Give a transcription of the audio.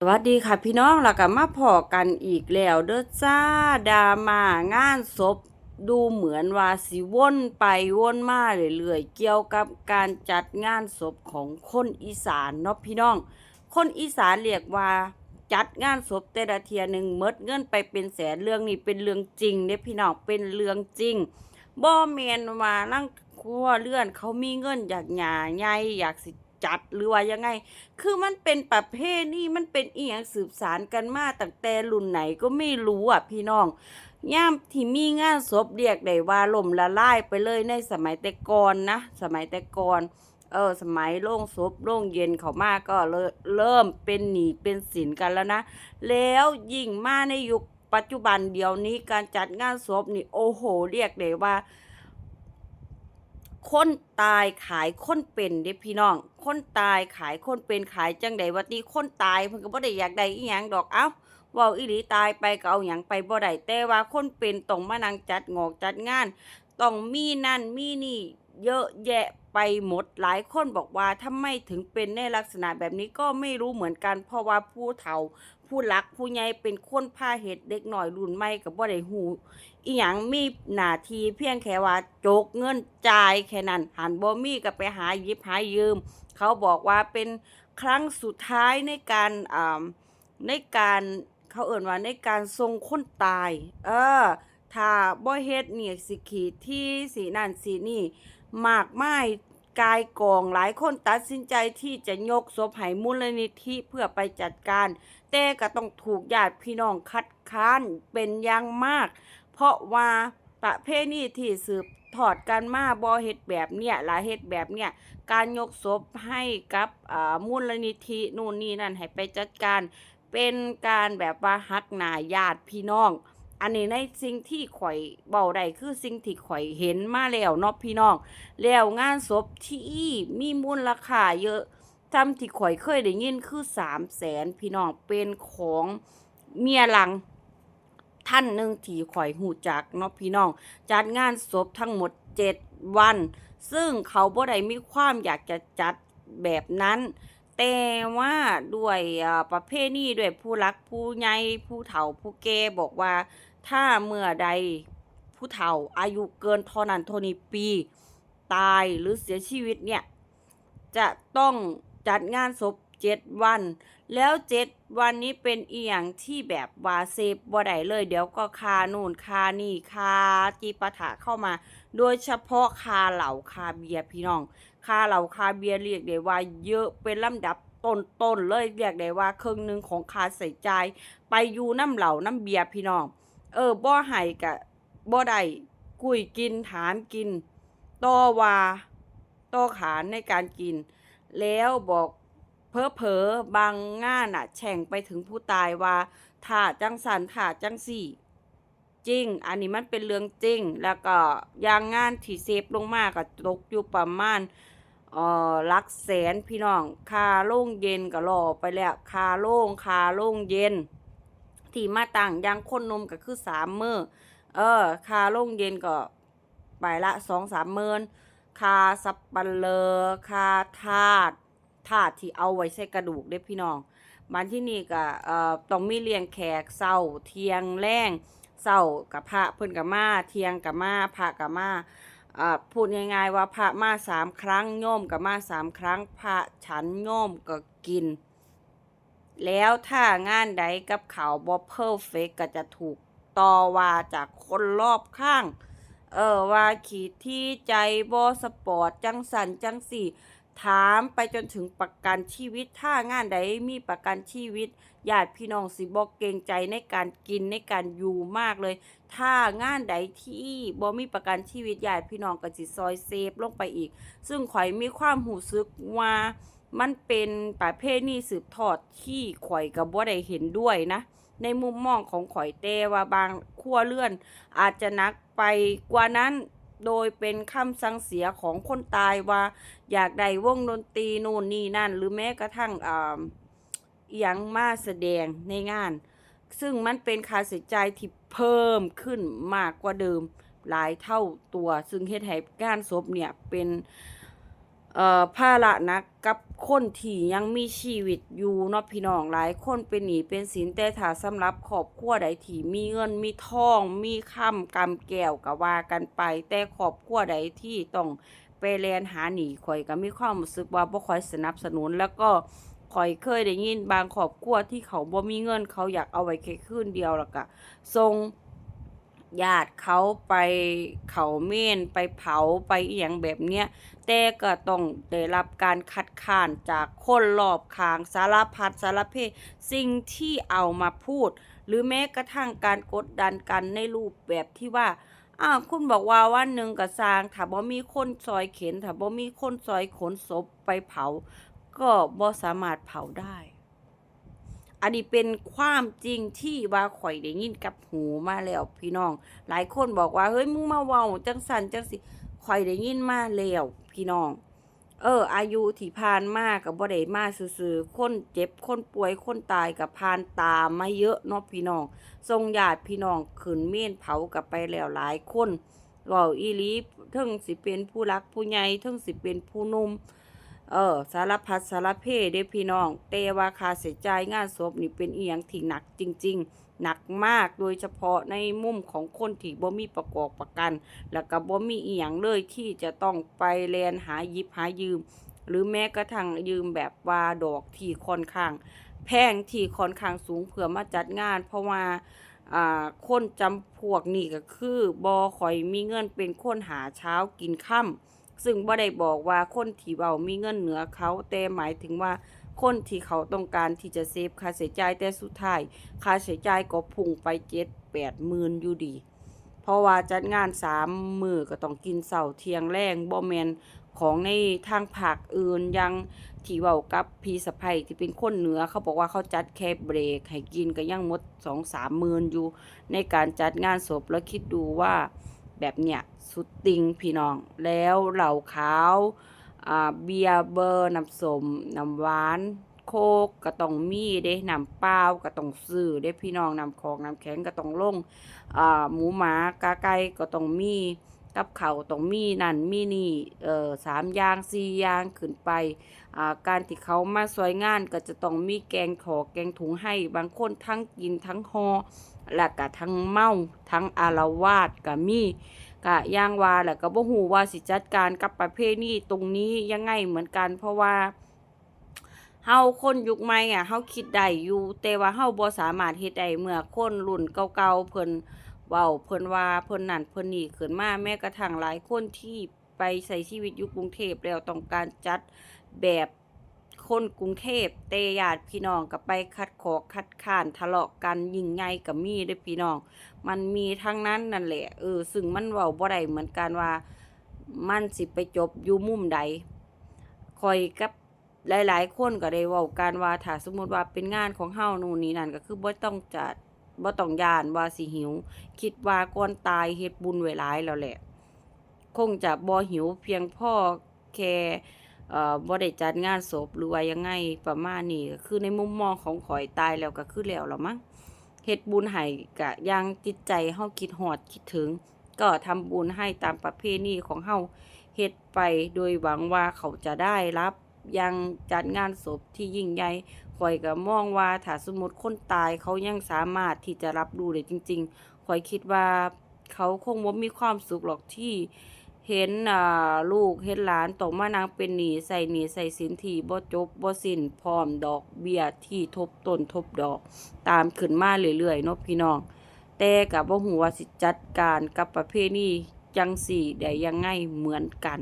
สวัสดีค่ะพี่น้องแล้วก็มาพอกันอีกแล้วเด้อจ้าดรามางานศพดูเหมือนว่าสิวนไปวนมาเรื่อยๆเกี่ยวกับการจัดงานศพของคนอีสานเนาะพี่น้อง คนอีสานเรียกว่าจัดงานศพแต่ละเทียหนึ่งเมดเงินไปเป็นแสนเรื่องนี้เป็นเรื่องจริงเด้พี่น้องเป็นเรื่องจริงบ่แม่นว่านั่งครัวเลื่อนเขามีเงินอยากหยาใหญ่อยากสิ จัดหรือว่ายังไง คือมันเป็นประเภทนี่มันเป็นอีหยังสืบสารกันมาตั้งแต่รุ่นไหนก็ไม่รู้อะพี่น้องย่ามที่มีงานศพเรียกได้ว่าล่มละลายไปเลยในสมัยแต่ก่อนนะ สมัยแต่ก่อนเออสมัยโล่งศพโล่งเย็นเขามาก็เริ่มเป็นหนีเป็นสินกันแล้วนะ แล้วยิ่งมาในยุคปัจจุบันเดียวนี้การจัดงานศพนี่โอ้โห เรียกได้ว่า คนตายขายคนเป็นเด้พี่น้อง คนตายขายคนเป็นขายจังใดวันนี้คนตายเพิ่นก็บ่ได้อยากได้อีหยังดอกเอ้าเว้าอีหลีตายไปก็เอาหยังไปบ่ได้แต่ว่าคนเป็นต้องมานั่งจัดงอกจัดงาน ต้องมีนั่นมีนี่ เยอะแยะไปหมดหลายคนบอกว่าทำไมถึงเป็นในลักษณะแบบนี้ก็ไม่รู้เหมือนกัน เพราะว่าผู้เฒ่า ผู้หลักผู้ใหญ่เป็นคนพาเหตุเด็กหน่อยรุ่นใหม่ก็บ่ได้ฮู้อีหยังมีหน้าที่เพียงแค่ว่าโจกเงินจ่ายแค่นั้นหันบ่มีก็ไปหายิบหายืม เขาบอกว่าเป็นครั้งสุดท้ายในการอ่าในการเขาเอ่นว่าในการทรงคนตาย เออถ้าบ่เฮ็ดเนี่ยสิขีที่สีนั่นสีนี่ มากมายกายกองหลายคนตัดสินใจที่จะยกศพให้มูลนิธิเพื่อไปจัดการ แต่ก็ต้องถูกญาติพี่น้องคัดค้านเป็นอย่างมาก เพราะว่าประเพณีที่สืบทอดกันมาบ่เฮ็ดแบบเนี้ยหลายเฮ็ดแบบเนี้ยการยกศพให้กับอ่ามูลนิธินู่นนี่นั่นให้ไปจัดการ เป็นการแบบว่าฮักหนาญาติพี่น้อง อันนี้ในสิ่งที่ข่อยเบาได้คือสิ่งที่ข่อยเห็นมาแล้วเนาะพี่น้องแล้วงานศพที่มีมูลราคาเยอะจำที่ข่อยเคยได้ยินคือสามแสนพี่น้องเป็นของเมียหลังท่านหนึ่งที่ข่อยหูจักเนาะพี่น้อง จัดงานศพทั้งหมดเจ็ดวัน ซึ่งเขาบ่ได้มีความอยากจะจัดแบบนั้น แต่ว่าด้วยประเภทนี้ด้วยผู้รักผู้ใหญ่ผู้เฒ่าผู้แก่บอกว่า ถ้าเมื่อใดผู้เฒ่าอายุเกินเท่านั้นเท่านี้ปี ตายหรือเสียชีวิตเนี่ย จะต้องจัดงานศพ เจ็ดวัน แล้วเจ็ดวันนี้เป็นอีหยังที่แบบว่าเซฟบ่ได้เลย เดี๋ยวก็คานู่นคานี่คาจีปะถะเข้ามา โดยเฉพาะคาเหล่าคาเบียพี่น้อง คาเหล่าคาเบียเรียกได้ว่าเยอะเป็นลำดับต้นๆเลยเรียกได้ว่าครึ่งหนึ่งของคาใส่ใจไปอยู่น้ำเหล่าน้ำเบียพี่น้อง เออบ่ให้กะบ่ได้กุยกินถามกินต่อว่าต่อขานในการกิน แล้วบอก เพอเพอบางงานอะแช่งไปถึงผู้ตายว่าถ้าจังสันถ้าจังสี่ จริง อันนี้มันเป็นเรื่องจริง แล้วก็ยางงานที่เซฟลงมากก็ตกอยู่ประมาณเอ่อลักแสนพี่น้องคาโล่งเย็นก็รอไปแล้วคาโล่งคาโล่งเย็น ที่มาต่างยางคนนมก็คือสามมือเออคาโล่งเย็นก็ไปละสองสามหมื่นคาสับปะเลอคาทาด ทาดที่เอาไว้ใส่กระดูกเด้พี่น้องมันที่นี่ก็เอ่อต้องมีเลี้ยงแขกเศร้าเทียงแรงเศร้ากับพระเพิ่นกับมาเทียงกับมาพระกับมาอ่าพูดง่ายๆว่าพระมาสามครั้งโยมกับมาสามครั้ง พระฉันโยมก็กิน แล้วถ้างานใดกับเขาบ่เพอร์เฟกก็จะถูกต่อว่าจากคนรอบข้าง เออว่าขีดที่ใจบ่สปอร์ตจังสันจังสี่ ถามไปจนถึงประกันชีวิต ถ้างานใดมีประกันชีวิตญาติพี่น้องสิบ่เกรงใจในการกินในการอยู่มากเลย ถ้างานใดที่บ่มีประกันชีวิตญาติพี่น้องก็สิซอยเซฟลงไปอีก ซึ่งข่อยมีความหูสึกว่ามันเป็นประเภทนี้สืบทอดที่ข่อยกับบ่ได้เห็นด้วยนะ ในมุมมองของข่อยแต่ว่าบางขั้วเลื่อน อาจจะนักไปกว่านั้น โดยเป็นคำสั่งเสียของคนตายว่า อยากได้วงดนตรีนู่นนี่นั่น หรือแม้กระทั่งอ่าอหยังมาแสดงในงาน ซึ่งมันเป็นค่าใช้จ่ายที่เพิ่มขึ้นมากกว่าเดิม หลายเท่าตัว ซึ่งเฮ็ดให้งานศพเนี่ยเป็น เอ่อภาระนักกับคนที่ยังมีชีวิตอยู่เนาะพี่น้องหลายคนเป็นหนี้เป็นสินแต่ถ้าสำหรับครอบครัวใดที่มีเงินมีทอง มีค่ำกำแก้วก็ว่ากันไป แต่ครอบครัวใดที่ต้องไปแลนหาหนี้ข่อยก็มีความรู้สึกว่าบ่ค่อยสนับสนุนแล้วก็ข่อยเคยได้ยินบางครอบครัวที่เขาบ่มีเงินเขาอยากเอาไว้แค่คืนเดียวแล้วก็ส่ง ญาติเขาไปเขาเมนไปเผาไปอหย่างแบบเนี้ยแต่ก็ต้องได้รับการคัดค้านจากคนรอบข้างสารพัดสารเพ สิ่งที่เอามาพูด หรือแม้กระทั่งการกดดันกันในรูปแบบที่ว่าอ้าวคุณบอกว่าวันหนึ่งก็สร้างถ้าบ่มีคนซอยเข็นถ้าบ่มีคนซอยขนศพไปเผา ก็บ่สามารถเผาได้ อันนี้เป็นความจริงที่ว่าข่อยได้ยินกับหูมาแล้วพี่น้อง หลายคนบอกว่าเฮ้ยมึงมาเว้าจังสันจังสิข่อยได้ยินมาแล้วพี่น้อง เออ อายุที่ผ่านมากับบ่ได้มาซื่อๆคนเจ็บคนป่วยคนตายกับผ่านตามมาเยอะเนาะพี่น้อง ทรงญาติพี่น้องขึ้นเมนเผากับไปแล้วหลายคนเว้าอีลีเทิงสิเป็นผู้รักผู้ใหญ่เทิงสิเป็นผู้นุ่ม เออ สารพัดสารเพเด้พี่น้อง แต่ว่าค่าใช้จ่ายงานศพนี่เป็นอีหยังที่หนักจริง ๆหนักมากโดยเฉพาะในมุมของคนที่บ่มีประกอบประกัน แล้วก็บ่มีอีหยังเลยที่จะต้องไปแลนหายิบหายืม หรือแม้กระทั่งยืมแบบว่าดอกที่ค่อนข้าง แพงที่ค่อนข้างสูงเพื่อมาจัดงาน เพราะว่าอ่าคนจำพวกนี้ก็คือบ่ค่อยมีเงินเป็นคนหาเช้ากินค่ำ ซึ่งบ่ได้บอกว่าคนที่เว้ามีเงินเหนือเขา แต่หมายถึงว่าคนที่เขาต้องการที่จะเซฟค่าใช้จ่ายแต่สุดท้ายค่าใช้จ่ายก็พุ่งไปเจ็ดแปดหมื่นอยู่ดี เพราะว่าจัดงานสามมือก็ต้องกินเสาเทียงแรงบ่แมนของในทางภาคอื่นยังที่เว้ากับพี่สะใภ้ที่เป็นคนเหนือเขาบอกว่าเขาจัดแค่เบรกให้กินก็ยังหมดสองสามหมื่นอยู่ ในการจัดงานศพแล้วคิดดูว่า แบบเนี้ยสุดติงพี่น้อง แล้วเหล่าขาวเบียร์เบอร์น้ำสมน้ำหวาน โคกก็ต้องมีเด้น้ำเปล่าก็ต้องซื้อเด้พี่น้องน้ำของน้ำแข็งก็ต้องลงอ่าหมูหมากาไก่ก็ต้องมีกับเขาต้องมีนั่นมีนี่เออสามอย่างสี่อย่างขึ้นไป การที่เขามาสวยงานก็จะต้องมีแกงถอแกงถุงให้ บางคนทั้งกินทั้งหอแล้วก็ทั้งเมาทั้งอารวาสก็มีก็ย่างวาแล้วก็บ่ฮู้ว่าสิจัดการกับประเภทนี้ตรงนี้ยังไงเหมือนกัน เพราะว่าเฮาคนยุคใหม่อะเฮาคิดได้อยู่ แต่ว่าเฮาบ่สามารถเฮ็ดได้เมื่อคนรุ่นเก่าๆเพิ่นเว้าเพิ่นว่าเพิ่นนั่นเพิ่นนี่ขึ้นมาแม้กระทั่งหลายคนที่ไปใช้ชีวิตอยู่กรุงเทพแล้วต้องการจัด แบบคนกรุงเทพแต่าติพี่น้องก็ไปคัดขอคัดค้านทะเลาะกันยิงใหญ่ก็มีเด้อพี่น้อง มันมีทั้งนั้นนั่นแหละเออซึ่งมันเว้าบ่ได้เหมือนกันว่ามันสิไปจบอยู่มุมใดคอยกับหลาย ๆ คนก็ได้เว้ากันว่าถ้าสมมุติว่าเป็นงานของเฮานู่นนี่นั่นก็คือบ่ต้องจัดบ่ต้องยานว่าสิหิว คิดว่าก่อนตายเฮ็ดบุญไว้หลายแล้วแหละ คงจะบ่หิวเพียงพ่อแค่เอ่อ บ่ได้จัดงานศพหรือว่ายังไงประมาณนี้คือในมุมมองของข่อยตายแล้วก็คือแล้วล่ะมั้งเฮ็ดบุญให้กะยังจิตใจเฮาคิดฮอดคิดถึง ก็ทำบุญให้ตามประเพณีของเฮาเฮ็ดไปโดยหวังว่าเขาจะได้รับ ยังจัดงานศพที่ยิ่งใหญ่ข่อยก็มองว่าถ้าสมมติคนตายเขายังสามารถที่จะรับรู้ได้จริง ๆข่อยคิดว่าเขาคงบ่มีความสุขหรอกที่ เห็นอ่าลูกเห็นหลานตกมานางเป็นหนี้ใส่หนี้ใส่สินทีบ่จบบ่สิ้นพร้อมดอกเบี้ยที่ทบต้นทบดอก ตามขึ้นมาเรื่อยๆเนาะพี่น้อง แต่กับบ่ฮู้ว่าสิจัดการกับประเภทนี้จังสี่ได้ยังไงเหมือนกัน